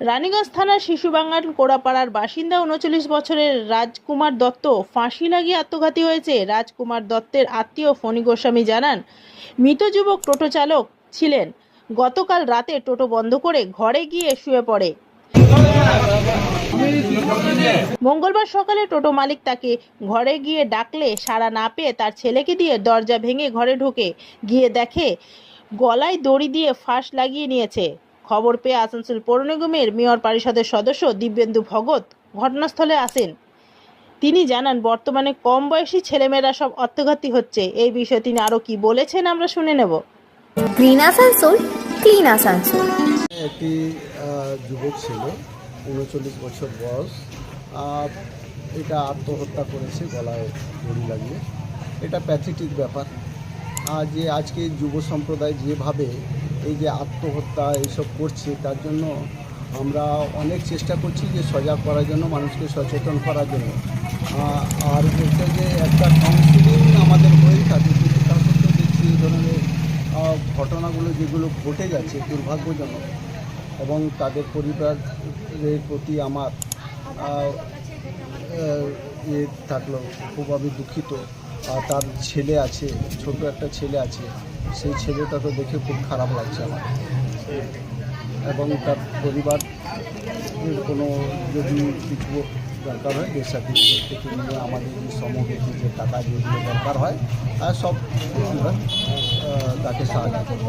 রানীগঞ্জ থানার শিশুবাঙ্গান কোড়াপাড়ার বাসিন্দা উনচল্লিশ বছরের রাজকুমার দত্ত ফাঁসি লাগিয়ে আত্মঘাতী হয়েছে। রাজকুমার দত্তের আত্মীয় ফণি গোস্বামী জানান, মৃত যুবক টোটো চালক ছিলেন। গতকাল রাতে টোটো বন্ধ করে ঘরে গিয়ে শুয়ে পড়ে। মঙ্গলবার সকালে টোটো মালিক তাকে ঘরে গিয়ে ডাকলে সাড়া না পেয়ে তার ছেলেকে দিয়ে দরজা ভেঙে ঘরে ঢোকে। গিয়ে দেখে, গলায় দড়ি দিয়ে ফাঁস লাগিয়ে নিয়েছে। খবর পেয়ে আসানসোল পৌর নিগমের মেয়র পরিষদের সদস্য দিব্যেন্দু ভগত ঘটনাস্থলে আসেন। তিনি জানান বর্তমানে কম বয়সী ছেলেমেয়েরা সব আত্মঘাতী হচ্ছে। এই বিষয়ে তিনি আরও কি বলেছেন আমরা শুনে নেব। Green Asansol clean Asansol. একটি যুবক ছিল উনচল্লিশ বছর বয়স। আর এটা আত্মহত্যা করেছে গলায় দড়ি লাগিয়ে। এটা প্যাথেটিক ব্যাপার। আর যে আজকে যুব সম্প্রদায় যেভাবে এই যে আত্মহত্যা এইসব করছে, তার জন্য আমরা অনেক চেষ্টা করছি যে সজাগ করার জন্য, মানুষকে সচেতন করার জন্য। আর হচ্ছে যে একটা কাউন্সিলিং আমাদের হয়ে থাকে, কিন্তু তার মধ্যে দেখছি এই ধরনের ঘটনাগুলো যেগুলো ঘটে যাচ্ছে দুর্ভাগ্যজনক, এবং তাদের পরিবারের প্রতি আমার ইয়ে থাকল, খুব আমি দুঃখিত। আর তার ছেলে আছে, ছোট একটা ছেলে আছে। সেই ছেলেটাকে দেখে খুব খারাপ লাগছে আমার। এবং তার পরিবার কোনো যদি কিছু দরকার হয় দেশ সার্টিফিকেট থেকে নিয়ে আমাদের যে সমবেতি যে টাকা যেগুলো দরকার হয়, আর সব তাকে সাহায্য করব